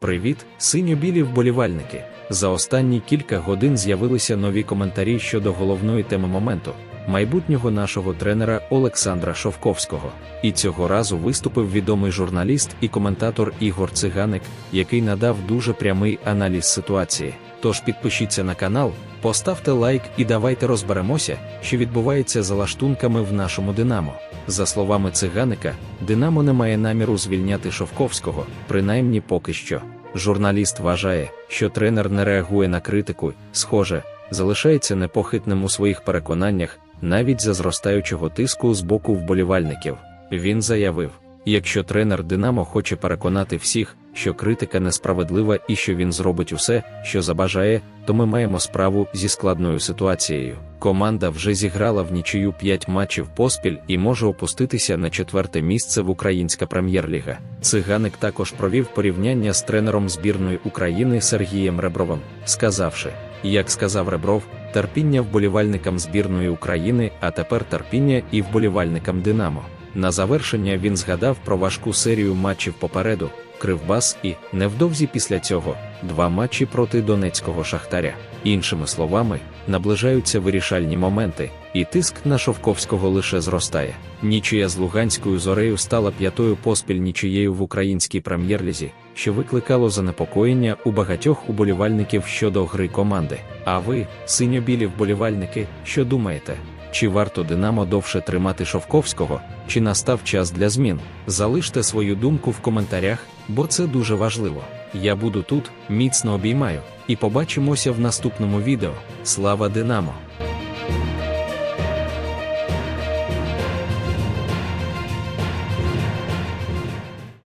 Привіт, синьо-білі вболівальники! За останні кілька годин з'явилися нові коментарі щодо головної теми моменту майбутнього нашого тренера Олександра Шовковського. І цього разу виступив відомий журналіст і коментатор Ігор Циганик, який надав дуже прямий аналіз ситуації. Тож підпишіться на канал, поставте лайк і давайте розберемося, що відбувається за лаштунками в нашому Динамо. За словами циганика, Динамо не має наміру звільняти Шовковського, принаймні поки що. Журналіст вважає, що тренер не реагує на критику, схоже, залишається непохитним у своїх переконаннях, навіть за зростаючого тиску з боку вболівальників. Він заявив: якщо тренер Динамо хоче переконати всіх, що критика несправедлива і що він зробить усе, що забажає, то ми маємо справу зі складною ситуацією. Команда вже зіграла в нічию 5 матчів поспіль і може опуститися на четверте місце в Українська прем'єр-ліга. Циганик також провів порівняння з тренером збірної України Сергієм Ребровим, сказавши: як сказав Ребров, терпіння вболівальникам збірної України, а тепер терпіння і вболівальникам Динамо. На завершення він згадав про важку серію матчів попереду, Кривбас і, невдовзі після цього, два матчі проти Донецького Шахтаря. Іншими словами, наближаються вирішальні моменти, і тиск на Шовковського лише зростає. Нічия з Луганською зорею стала п'ятою поспіль нічиєю в українській прем'єр-лізі, що викликало занепокоєння у багатьох уболівальників щодо гри команди. А ви, синьо-білі вболівальники, що думаєте? Чи варто Динамо довше тримати Шовковського, чи настав час для змін? Залиште свою думку в коментарях, бо це дуже важливо. Я буду тут, міцно обіймаю, і побачимося в наступному відео. Слава Динамо!